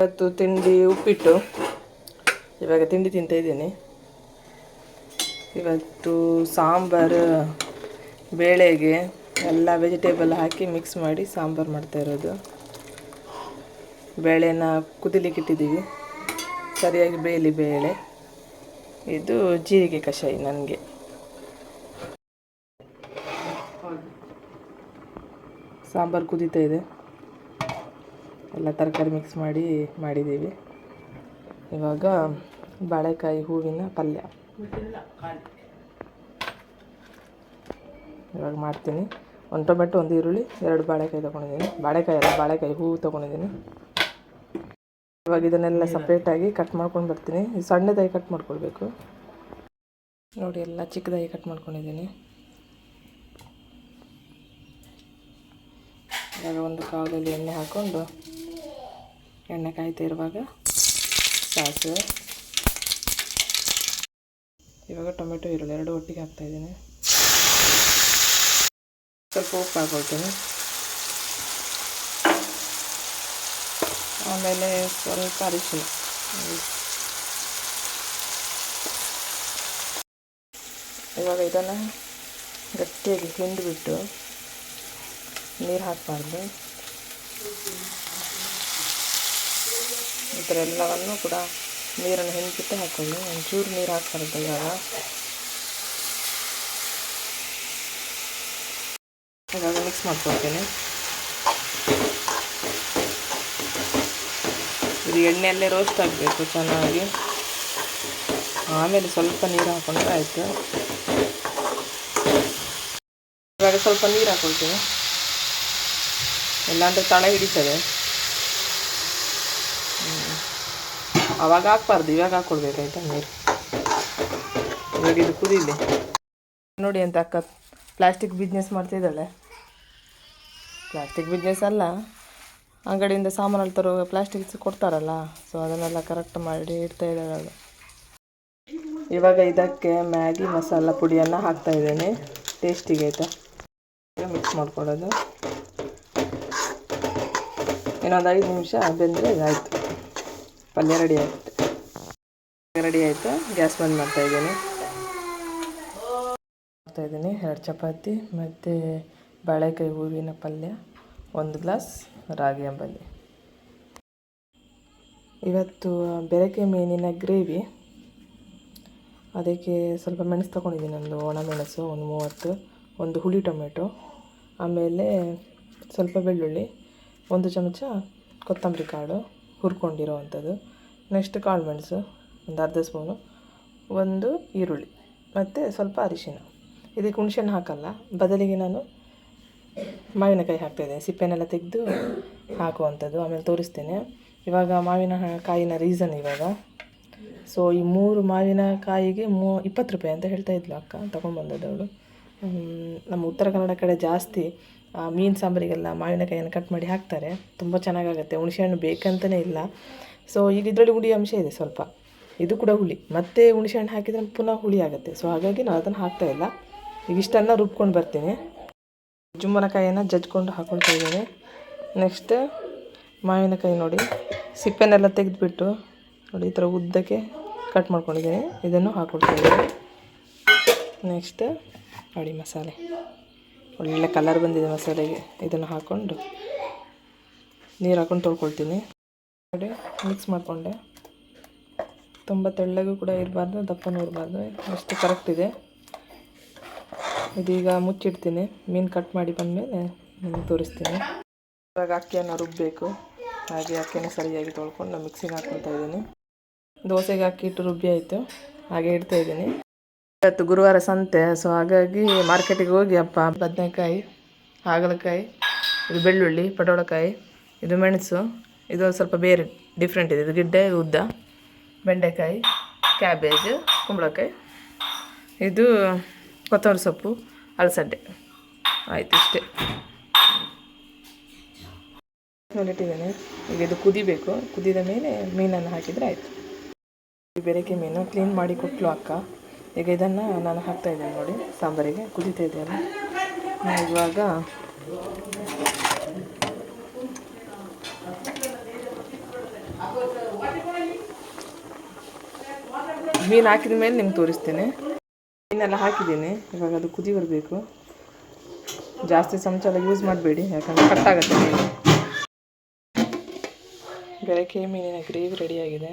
ಇವತ್ತು ತಿಂಡಿ ಉಪ್ಪಿಟ್ಟು. ಇವಾಗ ತಿಂಡಿ ತಿಂತಾ ಇದ್ದೀನಿ. ಇವತ್ತು ಸಾಂಬಾರು, ಬೇಳೆಗೆ ಎಲ್ಲ ವೆಜಿಟೇಬಲ್ ಹಾಕಿ ಮಿಕ್ಸ್ ಮಾಡಿ ಸಾಂಬಾರು ಮಾಡ್ತಾ ಇರೋದು. ಬೇಳೆನ ಕುದಿಲಿಕ್ಕೆ ಇಟ್ಟಿದ್ದೀವಿ. ಸರಿಯಾಗಿ ಬೇಯಲಿ ಬೇಳೆ. ಇದು ಜೀರಿಗೆ ಕಷಾಯ ನನಗೆ. ಸಾಂಬಾರು ಕುದೀತಾ ಇದೆ. ಎಲ್ಲ ತರಕಾರಿ ಮಿಕ್ಸ್ ಮಾಡಿ ಮಾಡಿದ್ದೀವಿ. ಇವಾಗ ಬಾಳೆಕಾಯಿ ಹೂವಿನ ಪಲ್ಯ. ಇವಾಗ ಮಾಡ್ತೀನಿ. ಒಂದು ಟೊಮೆಟೊ, ಒಂದು ಈರುಳ್ಳಿ, ಎರಡು ಬಾಳೆಕಾಯಿ ತೊಗೊಂಡಿದ್ದೀನಿ. ಬಾಳೆಕಾಯಿ ಅಲ್ಲ, ಬಾಳೆಕಾಯಿ ಹೂವು ತೊಗೊಂಡಿದ್ದೀನಿ. ಇವಾಗ ಇದನ್ನೆಲ್ಲ ಸಪ್ರೇಟಾಗಿ ಕಟ್ ಮಾಡ್ಕೊಂಡು ಬರ್ತೀನಿ. ಸಣ್ಣದಾಗಿ ಕಟ್ ಮಾಡ್ಕೊಳ್ಬೇಕು. ನೋಡಿ, ಎಲ್ಲ ಚಿಕ್ಕದಾಗಿ ಕಟ್ ಮಾಡ್ಕೊಂಡಿದ್ದೀನಿ. ಇವಾಗ ಒಂದು ಕಾವಲಲ್ಲಿ ಎಣ್ಣೆ ಹಾಕ್ಕೊಂಡು ಎಣ್ಣೆ ಕಾಯ್ತಿರುವಾಗ ಸಾಸಿವೆ. ಇವಾಗ ಟೊಮೆಟೊ ಈರುಳ್ಳಿ ಎರಡು ಒಟ್ಟಿಗೆ ಹಾಕ್ತಾಯಿದ್ದೀನಿ ಸ್ವಲ್ಪ ಉಪ್ಪು ಹಾಕೊಳ್ತೀನಿ. ಆಮೇಲೆ ಸ್ವಲ್ಪ ಅರಿಶಿನ. ಇವಾಗ ಇದನ್ನು ಗಟ್ಟಿಯಾಗಿ ಹಿಂಡಿಬಿಟ್ಟು ನೀರು ಹಾಕಬಾರ್ದು. ಥರ ಎಲ್ಲವನ್ನು ಕೂಡ ನೀರನ್ನು ಹಿಂಡ್ಬಿಟ್ಟು ಹಾಕೊಳ್ಳಿ. ಒಂಚೂರು ನೀರು ಹಾಕ್ಬಾರ್ದು ಇವಾಗ. ಇವಾಗ ಮಿಕ್ಸ್ ಮಾಡ್ಕೊಳ್ತೀನಿ ಇದು ಎಣ್ಣೆಯಲ್ಲೇ ರೋಸ್ಟ್ ಆಗಬೇಕು ಚೆನ್ನಾಗಿ. ಆಮೇಲೆ ಸ್ವಲ್ಪ ನೀರು ಹಾಕೊಂಡ್ರೆ ಆಯಿತು. ಇವಾಗ ಸ್ವಲ್ಪ ನೀರು ಹಾಕೊಳ್ತೀನಿ. ಇಲ್ಲಾಂದರೆ ತಳ ಹಿಡಿತದೆ. ಆವಾಗ ಹಾಕ್ಬಾರ್ದು, ಇವಾಗ ಹಾಕ್ಕೊಡ್ಬೇಕಾಯ್ತಾ ನೀರು? ಇವಾಗ ಇದು ಕುದೀಲಿ. ನೋಡಿ ಅಂತ ಅಕ್ಕ ಪ್ಲಾಸ್ಟಿಕ್ ಬಿಸ್ನೆಸ್ ಮಾಡ್ತಿದ್ದಾಳೆ. ಪ್ಲಾಸ್ಟಿಕ್ ಬಿಸ್ನೆಸ್ ಅಲ್ಲ. ಅಂಗಡಿಯಿಂದ ಸಾಮಾನಲ್ಲಿ ತರೋ ಪ್ಲಾಸ್ಟಿಕ್ ಕೊಡ್ತಾರಲ್ಲ ಸೊ ಅದನ್ನೆಲ್ಲ ಕರೆಕ್ಟ್ ಮಾಡಿ ಇಡ್ತಾ ಇದ್ದಾಳೆ ಇವಾಗ ಇದಕ್ಕೆ ಮ್ಯಾಗಿ ಮಸಾಲ ಪುಡಿಯನ್ನು ಹಾಕ್ತಾ ಇದ್ದೇನೆ. ಟೇಸ್ಟಿಗೆ ಆಯಿತಾ? ಮಿಕ್ಸ್ ಮಾಡ್ಕೊಳ್ಳೋದು. ಇನ್ನೊಂದು ಐದು ನಿಮಿಷ ಬೆಂದರೆ ಇದಾಯಿತು. ಪಲ್ಯ ರೆಡಿ ಆಯಿತು. ರೆಡಿ ಆಯಿತು. ಗ್ಯಾಸ್ ಬಂದ್ ಮಾಡ್ತಾ ಇದ್ದೀನಿ. ಮಾಡ್ತಾ ಇದ್ದೀನಿ. ಎರಡು ಚಪಾತಿ, ಮತ್ತು ಬಾಳೆಕಾಯಿ ಹೂವಿನ ಪಲ್ಯ, ಒಂದು ಗ್ಲಾಸ್ ರಾಗಿ ಅಂಬಲಿ ಇವತ್ತು ಬೆರಕೆ ಮೀನಿನ ಗ್ರೇವಿ. ಅದಕ್ಕೆ ಸ್ವಲ್ಪ ಮೆಣಸು ತೊಗೊಂಡಿದ್ದೀನಿ. ಒಂದು ಒಣಮೆಣಸು ಒಂದು ಮೂವತ್ತು, ಒಂದು ಹುಳಿ ಟೊಮೆಟೊ, ಆಮೇಲೆ ಸ್ವಲ್ಪ ಬೆಳ್ಳುಳ್ಳಿ, ಒಂದು ಚಮಚ ಕೊತ್ತಂಬರಿ ಕಾಳು ಹುರ್ಕೊಂಡಿರೋ ಅಂಥದ್ದು ನೆಕ್ಸ್ಟ್ ಕಾಳು ಮೆಣಸು, ಒಂದು ಅರ್ಧ ಸ್ಪೂನು. ಒಂದು ಈರುಳ್ಳಿ, ಮತ್ತು ಸ್ವಲ್ಪ ಅರಿಶಿನ. ಇದಕ್ಕೆ ಹುಣ್ಸೆಹಣ್ಣು ಹಾಕಲ್ಲ, ಬದಲಿಗೆ ನಾನು ಮಾವಿನಕಾಯಿ ಹಾಕ್ತಾಯಿದ್ದೇನೆ ಸಿಪ್ಪೆನೆಲ್ಲ ತೆಗೆದು ಹಾಕುವಂಥದ್ದು, ಆಮೇಲೆ ತೋರಿಸ್ತೇನೆ. ಇವಾಗ ಮಾವಿನ ಕಾಯಿನ ರೀಸನ್ ಇವಾಗ. ಸೊ ಈ ಮೂರು ಮಾವಿನಕಾಯಿಗೆ ಮೂ, ಇಪ್ಪತ್ತು ರೂಪಾಯಿ ಅಂತ ಹೇಳ್ತಾ ಇದ್ಲು ಅಕ್ಕ ಅವಳು. ನಮ್ಮ ಉತ್ತರ ಕನ್ನಡ ಕಡೆ ಜಾಸ್ತಿ ಮೀನು ಸಾಂಬಾರಿಗೆಲ್ಲ ಮಾವಿನಕಾಯಿಯನ್ನು ಕಟ್ ಮಾಡಿ ಹಾಕ್ತಾರೆ. ತುಂಬ ಚೆನ್ನಾಗಾಗುತ್ತೆ. ಹುಣಸೆಹಣ್ಣು ಬೇಕಂತಲೇ ಇಲ್ಲ. ಸೊ ಈಗ ಇದರಲ್ಲಿ ಹುಳಿ ಅಂಶ ಇದೆ ಸ್ವಲ್ಪ. ಇದು ಕೂಡ ಹುಳಿ. ಮತ್ತೆ ಹುಣಸೆಹಣ್ಣು ಹಾಕಿದರೆ ಪುನಃ ಹುಳಿ ಆಗುತ್ತೆ. ಸೊ ಹಾಗಾಗಿ ನಾನು ಅದನ್ನು ಹಾಕ್ತಾ ಇಲ್ಲ. ಈಗ ಇಷ್ಟನ್ನು ರುಬ್ಕೊಂಡು ಬರ್ತೀನಿ. ಜುಮ್ಮನಕಾಯಿಯನ್ನು ಜಜ್ಕೊಂಡು ಹಾಕ್ಕೊಳ್ತಾ ಇದ್ದೀನಿ. ನೆಕ್ಸ್ಟ್ ಮಾವಿನಕಾಯಿ ನೋಡಿ. ಸಿಪ್ಪೆನೆಲ್ಲ ತೆಗೆದುಬಿಟ್ಟು ನೋಡಿ, ಈ ಥರ ಉದ್ದಕ್ಕೆ ಕಟ್ ಮಾಡ್ಕೊಂಡಿದ್ದೀನಿ. ಇದನ್ನು ಹಾಕ್ಕೊಳ್ತಾ ಇದ್ದೀನಿ. ನೆಕ್ಸ್ಟ್ ನೋಡಿ ಮಸಾಲೆ. ಒಳ್ಳೆ ಕಲರ್ ಬಂದಿದೆ ಮಸಾಲೆಗೆ. ಇದನ್ನು ಹಾಕ್ಕೊಂಡು ನೀರು ಹಾಕೊಂಡು ತೊಳ್ಕೊಳ್ತೀನಿ. ನೋಡಿ ಮಿಕ್ಸ್ ಮಾಡಿಕೊಂಡೆ. ತುಂಬ ತೆಳ್ಳಗೂ ಕೂಡ ಇರಬಾರ್ದು, ದಪ್ಪನೂ ಇರಬಾರ್ದು. ಅಷ್ಟು ಕರೆಕ್ಟ್ ಇದೆ. ಇದೀಗ ಮುಚ್ಚಿಡ್ತೀನಿ. ಮೀನು ಕಟ್ ಮಾಡಿ ಬಂದಮೇಲೆ ನಿಮಗೆ ತೋರಿಸ್ತೀನಿ. ಇವಾಗ ಅಕ್ಕಿಯನ್ನು ರುಬ್ಬಬೇಕು ಹಾಗೆ ಅಕ್ಕಿಯನ್ನು ಸರಿಯಾಗಿ ತೊಳ್ಕೊಂಡು ಮಿಕ್ಸಿಗೆ ಹಾಕ್ಕೊಳ್ತಾ ಇದ್ದೀನಿ. ದೋಸೆಗೆ ಅಕ್ಕಿ ಇಟ್ಟು ರುಬ್ಬಿ ಆಯಿತು. ಹಾಗೆ ಇಡ್ತಾ ಇದ್ದೀನಿ. ಇವತ್ತು ಗುರುವಾರ ಸಂತೆ ಸೊ ಹಾಗಾಗಿ ಮಾರ್ಕೆಟಿಗೆ ಹೋಗಿ ಅಪ್ಪ. ಬದನೆಕಾಯಿ, ಹಾಗಲಕಾಯಿ, ಇದು ಬೆಳ್ಳುಳ್ಳಿ ಪಟೋಳಕಾಯಿ ಇದು ಮೆಣಸು, ಇದು ಸ್ವಲ್ಪ ಬೇರೆ ಡಿಫ್ರೆಂಟ್ ಇದೆ. ಇದು ಗಿಡ್ಡೆ ಉದ್ದ, ಬೆಂಡೆಕಾಯಿ ಕ್ಯಾಬೇಜ್ ಕುಂಬಳಕಾಯಿ. ಇದು ಕೊತ್ತಂಬರಿ ಸೊಪ್ಪು ಅಲಸಡ್ಡೆ ಆಯಿತು ಇಷ್ಟೇ. ಇಟ್ಟಿದ್ದೇನೆ. ಈಗ ಇದು ಕುದಿಬೇಕು. ಕುದಿದ ಮೇಲೆ ಮೀನನ್ನು ಹಾಕಿದರೆ ಆಯಿತು. ಬೆರಕೆ ಮೀನು ಕ್ಲೀನ್ ಮಾಡಿ ಕೊಟ್ಟಲು ಅಕ್ಕ. ಈಗ ಇದನ್ನು ನಾನು ಹಾಕ್ತಾ ಇದ್ದೇನೆ ನೋಡಿ, ಸಾಂಬಾರಿಗೆ ಕುದೀತಾ ಇದೆಯಲ್ಲ ಇವಾಗ ಮೀನು ಹಾಕಿದ ಮೇಲೆ ನಿಮ್ಗೆ ತೋರಿಸ್ತೇನೆ. ಮೀನೆಲ್ಲ ಹಾಕಿದ್ದೀನಿ, ಇವಾಗ ಅದು ಕುದಿ ಬರಬೇಕು. ಜಾಸ್ತಿ ಚಮಚ ಎಲ್ಲ ಯೂಸ್ ಮಾಡಬೇಡಿ, ಯಾಕಂದರೆ ಕಟ್ಟಾಗುತ್ತೆ ಮೀನು. ಬೆಳಗ್ಗೆ ಮೀನಿನ ಗ್ರೇವಿ ರೆಡಿಯಾಗಿದೆ